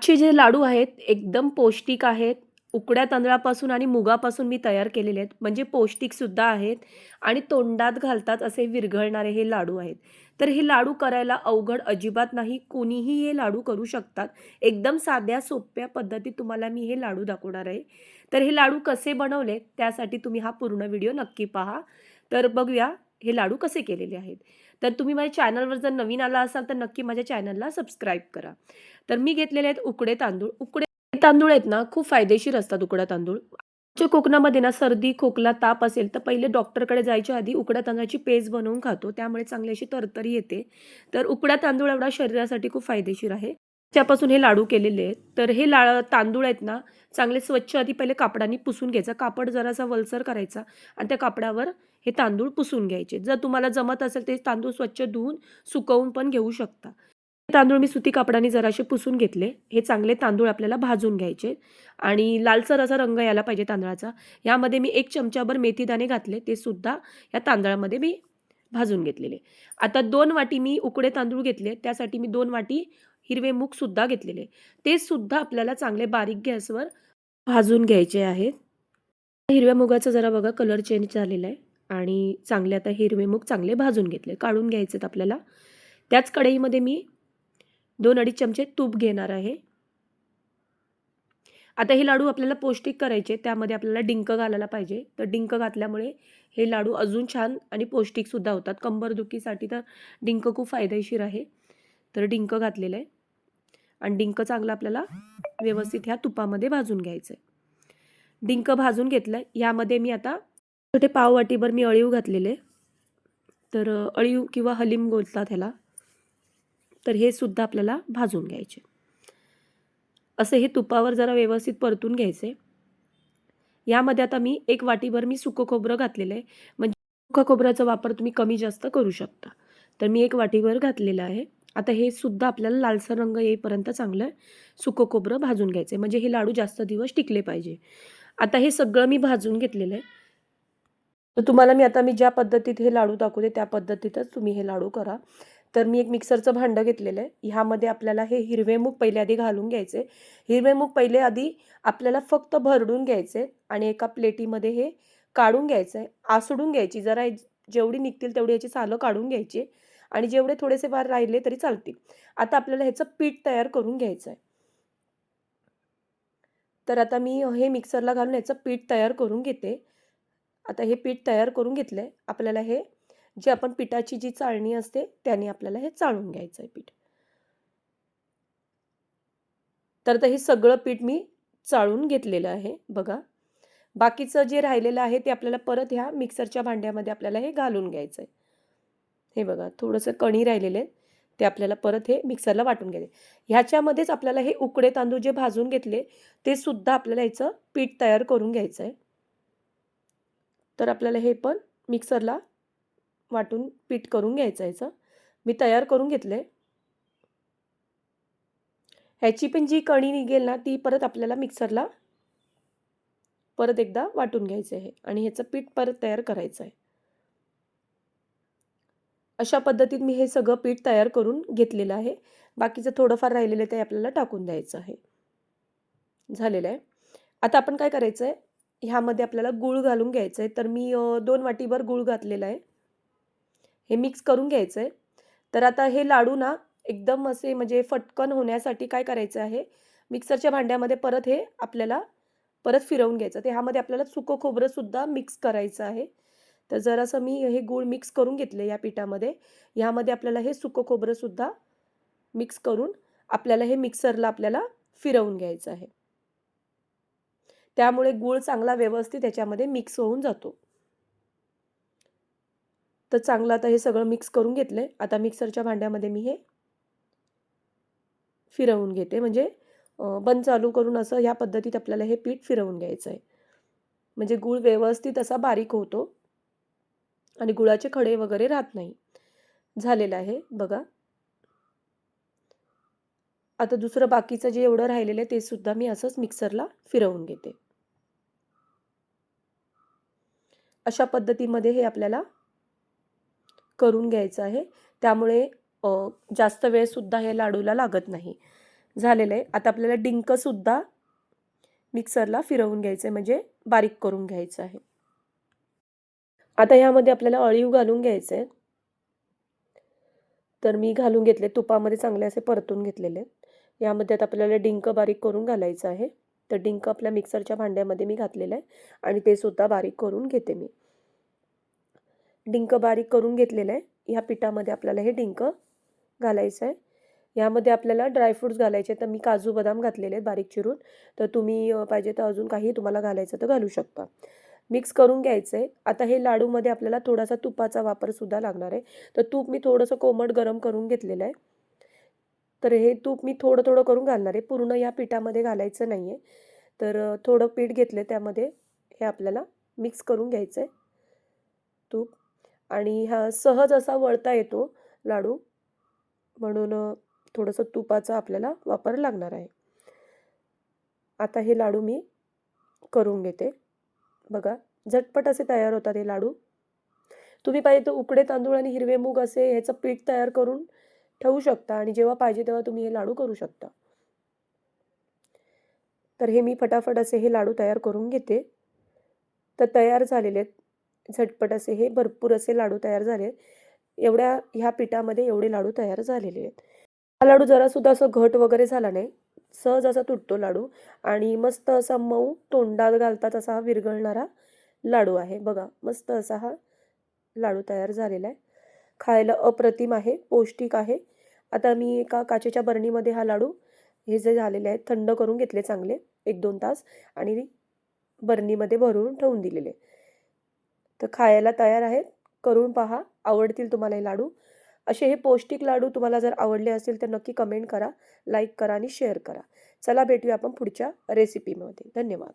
आजचे जे लाडू आहेत एकदम पौष्टिक आहेत. उकड्या तांदळापासून आणि मुगापासून मी तयार केलेले आहेत. म्हणजे पौष्टिकसुद्धा आहेत आणि तोंडात घालतात असे विरघळणारे हे लाडू आहेत. तर हे लाडू करायला अवघड अजिबात नाही. कोणीही हे लाडू करू शकतात. एकदम साध्या सोप्या पद्धतीत तुम्हाला मी हे लाडू दाखवणार आहे. तर हे लाडू कसे बनवले त्यासाठी तुम्ही हा पूर्ण व्हिडिओ नक्की पहा. तर बघूया हे लाडू कसे केलेले आहेत. तर तुम्ही माझ्या चॅनलवर जर नवीन आला असाल तर नक्की माझ्या चॅनलला सबस्क्राईब करा. तर मी घेतलेले आहेत उकडे तांदूळ. उकडे तांदूळ आहेत ना खूप फायदेशीर असतात उकडा तांदूळ. आमच्या कोकणामध्ये ना सर्दी खोकला ताप असेल तर पहिले डॉक्टरकडे जायच्या आधी उकड्या तांदळाची पेज बनवून खातो. त्यामुळे चांगली अशी तरतरी येते. तर उकड्या तांदूळ एवढा शरीरासाठी खूप फायदेशीर आहे. त्यापासून हे लाडू केलेले आहेत तर हे ला तांदूळ आहेत ना चांगले स्वच्छ आधी पहिले कापडाने पुसून घ्यायचा. कापड जरासा वलसर करायचा आणि त्या कापडावर हे तांदूळ पुसून घ्यायचे. जर तुम्हाला जमत असेल ते तांदूळ स्वच्छ धुवून सुकवून पण घेऊ शकता. तांदूळ मी सुती कापडाने जराशे पुसून घेतले. हे चांगले तांदूळ आपल्याला भाजून घ्यायचे. आणि लालसर असा रंग यायला पाहिजे तांदळाचा. यामध्ये मी एक चमचाभर मेथीदाणे घातले. ते सुद्धा या तांदळामध्ये मी भाजून घेतलेले. आता दोन वाटी मी उकडे तांदूळ घेतले. त्यासाठी मी दोन वाटी हिरवे मूगसुद्धा घेतलेले. ते सुद्धा आपल्याला चांगले बारीक गॅसवर भाजून घ्यायचे आहेत. हिरव्या मुगाचा जरा बघा कलर चेंज झालेला आहे आणि चांगले आता हिरवे मूग चांगले भाजून घेतले. काढून घ्यायचे आहेत आपल्याला. त्याच कढईमध्ये मी दोन अडीच चमचे तूप घेणार आहे. आता हे लाडू आपल्याला पौष्टिक करायचे त्यामध्ये आपल्याला डिंक घालायला पाहिजे. तर डिंक घातल्यामुळे हे लाडू अजून छान आणि पौष्टिकसुद्धा होतात. कंबरदुखीसाठी तर डिंक खूप फायदेशीर आहे. तर डिंक घातलेलं आहे. आणि डिंक चांगलं आपल्याला व्यवस्थित ह्या तुपामध्ये भाजून घ्यायचं आहे डिंक भाजून घेतलं आहे ह्यामध्ये मी आता छोटे पाववाटीभर मी अळीव घातलेले. तर अळीव किंवा हलीम बोलतात ह्याला. तर हे सुद्धा आपल्याला भाजून घ्यायचे. असं हे तुपावर जरा व्यवस्थित परतून घ्यायचे यामध्ये आता मी एक वाटीभर मी सुकं खोबरं घातलेलं आहे. म्हणजे सुकं खोबऱ्याचा वापर तुम्ही कमी जास्त करू शकता. तर मी एक वाटीभर घातलेलं आहे. आता हे सुद्धा आपल्याला लालसर रंग येईपर्यंत चांगलं सुकं खोबरं भाजून घ्यायचं आहे म्हणजे हे लाडू जास्त दिवस टिकले पाहिजे. आता हे सगळं मी भाजून घेतलेलं आहे. तर तुम्हाला मी आता मी ज्या पद्धतीत हे लाडू दाखवते त्या पद्धतीतच तुम्ही हे लाडू करा. तर मी एक मिक्सरचं भांडं घेतलेलं आहे. ह्यामध्ये आपल्याला हे हिरवे मूग पहिले आधी घालून घ्यायचे. हिरवे मूग पहिले आधी आपल्याला फक्त भरडून घ्यायचे आणि एका प्लेटीमध्ये हे काढून घ्यायचं आहे आसडून घ्यायची. जरा जेवढी निघतील तेवढी याची सालं काढून घ्यायची. आणि जेवढे थोडेसे वार राहिले तरी चालतील. आता आपल्याला ह्याचं पीठ तयार करून घ्यायचं आहे तर आता मी हे मिक्सरला घालून ह्याचं पीठ तयार करून घेते. आता हे पीठ तयार करून घेतलं आहे आपल्याला हे जे आपण पिठाची जी चाळणी असते त्याने आपल्याला हे चाळून घ्यायचं आहे पीठ. तर आता हे सगळं पीठ मी चाळून घेतलेलं आहे बघा. बाकीचं जे राहिलेलं आहे ते आपल्याला परत ह्या मिक्सरच्या भांड्यामध्ये आपल्याला हे घालून घ्यायचं आहे हे बघा थोडंसं कणी राहिलेलं आहे ते आपल्याला परत हे मिक्सरला वाटून घ्यायचे. ह्याच्यामध्येच आपल्याला हे उकडे तांदूळ जे भाजून घेतले ते सुद्धा आपल्याला ह्याचं पीठ तयार करून घ्यायचं आहे. तर आपल्याला हे पण मिक्सरला वाटून पीठ करून घ्यायचं ह्याचं मी तयार करून घेतलं. आहे ह्याची पण जी कणी निघेल ना ती परत आपल्याला मिक्सरला परत एकदा वाटून घ्यायचं आहे. आणि ह्याचं पीठ परत तयार करायचं आहे. अशा पद्धतीत मी हे सगळं पीठ तयार करून घेतलेलं आहे. बाकीचं थोडंफार राहिलेलं ते आपल्याला टाकून द्यायचं आहे. झालेलं आहे. आता आपण काय करायचं आहे? ह्यामध्ये आपल्याला गूळ घालून घ्यायचं आहे. तर मी दोन वाटीभर गूळ घातलेला आहे. हे मिक्स करून घ्यायचं आहे. तर आता हे लाडू ना एकदम असे म्हणजे फटकन होण्यासाठी काय करायचं आहे? मिक्सरच्या भांड्यामध्ये परत हे आपल्याला परत फिरवून घ्यायचं तर ह्यामध्ये आपल्याला सुकं खोबरंसुद्धा मिक्स करायचं आहे. तर जरासं मी हे गूळ मिक्स करून घेतले या पिठामध्ये. ह्यामध्ये आपल्याला हे सुकं खोबरंसुद्धा मिक्स करून आपल्याला हे मिक्सरला आपल्याला फिरवून घ्यायचं आहे. त्यामुळे गूळ चांगला व्यवस्थित याच्यामध्ये मिक्स होऊन जातो. तर चांगलं आता हे सगळं मिक्स करून घेतलं आहे आता मिक्सरच्या भांड्यामध्ये मी हे फिरवून घेते. म्हणजे बंद चालू करून असं ह्या पद्धतीत आपल्याला हे पीठ फिरवून घ्यायचं आहे म्हणजे गूळ व्यवस्थित असा बारीक होतो. आणि गुळाचे खडे वगैरे राहत नाही. झालेलं आहे बघा. आता दुसरं बाकीचं जे एवढं राहिलेलं आहे ते सुद्धा मी असंच मिक्सरला फिरवून घेते. अशा पद्धतीमध्ये हे आपल्याला करून घ्यायचं आहे. त्यामुळे जास्त वेळसुद्धा हे लाडूला लागत नाही. झालेलं आहे. आता आपल्याला डिंकसुद्धा मिक्सरला फिरवून घ्यायचं आहे म्हणजे बारीक करून घ्यायचं आहे. आता ह्यामध्ये आपल्याला अळीव घालून घ्यायचे आहे तर मी घालून घेतले तुपामध्ये चांगले असे परतून घेतलेले. आहेत यामध्ये आता आपल्याला डिंक बारीक करून घालायचं आहे. तर डिंक आपल्या मिक्सरच्या भांड्यामध्ये मी घातलेलं आहे आणि ते सुद्धा बारीक करून घेते मी. डिंक बारीक करून घेतलेलं आहे. ह्या पिठामध्ये आपल्याला हे डिंक घालायचं आहे. यामध्ये आपल्याला ड्रायफ्रूट्स घालायचे तर मी काजू बदाम घातलेले आहेत बारीक चिरून. तर तुम्ही पाहिजे तर अजून काही तुम्हाला घालायचं तर घालू शकता. मिक्स करून घ्यायचं आहे. आता हे लाडूमध्ये आपल्याला थोडासा तुपाचा वापरसुद्धा लागणार आहे. तर तूप मी थोडंसं कोमट गरम करून घेतलेलं आहे. तर हे तूप मी थोडं थोडं करून घालणार आहे. पूर्ण या पिठामध्ये घालायचं नाही आहे. तर थोडं पीठ घेतलं त्यामध्ये हे आपल्याला मिक्स करून घ्यायचं आहे. तूप. आणि हा सहज असा वळता येतो लाडू. म्हणून थोडंसं तुपाचा आपल्याला वापर लागणार आहे. आता हे लाडू मी करून घेते. बघा झटपट असे तयार होतात हे लाडू. तुम्ही पाहिजे तर उकडे तांदूळ आणि हिरवे मूग असे ह्याचं पीठ तयार करून ठेवू शकता आणि जेव्हा पाहिजे तेव्हा तुम्ही हे लाडू करू शकता. तर हे मी फटाफट असे हे लाडू तयार करून घेते. तर तयार झालेले आहेत. झटपट असे हे भरपूर असे लाडू तयार झाले एवढ्या ह्या पिठामध्ये एवढे लाडू तयार झालेले आहेत. हा लाडू जरासुद्धा असं घट वगैरे झाला नाही. सहज असा तुटतो लाडू आणि मस्त असा मऊ तोंडात घालतात असा हा विरघळणारा लाडू आहे. बघा मस्त असा हा लाडू तयार झालेला आहे. खायला अप्रतिम आहे पौष्टिक आहे. आता मी एका काचेच्या बरणीमध्ये हा लाडू हे जे झालेले आहेत थंड करून घेतले चांगले एक दोन तास आणि बरणीमध्ये भरून ठेवून दिलेले. तर खायला तयार आहेत. करून पहा आवडतील तुम्हाला हे लाडू. असे हे पौष्टिक लाडू तुम्हाला जर आवडले असेल तर नक्की कमेंट करा लाईक करा आणि शेअर करा. चला भेटूया आपण पुढच्या रेसिपीमध्ये धन्यवाद.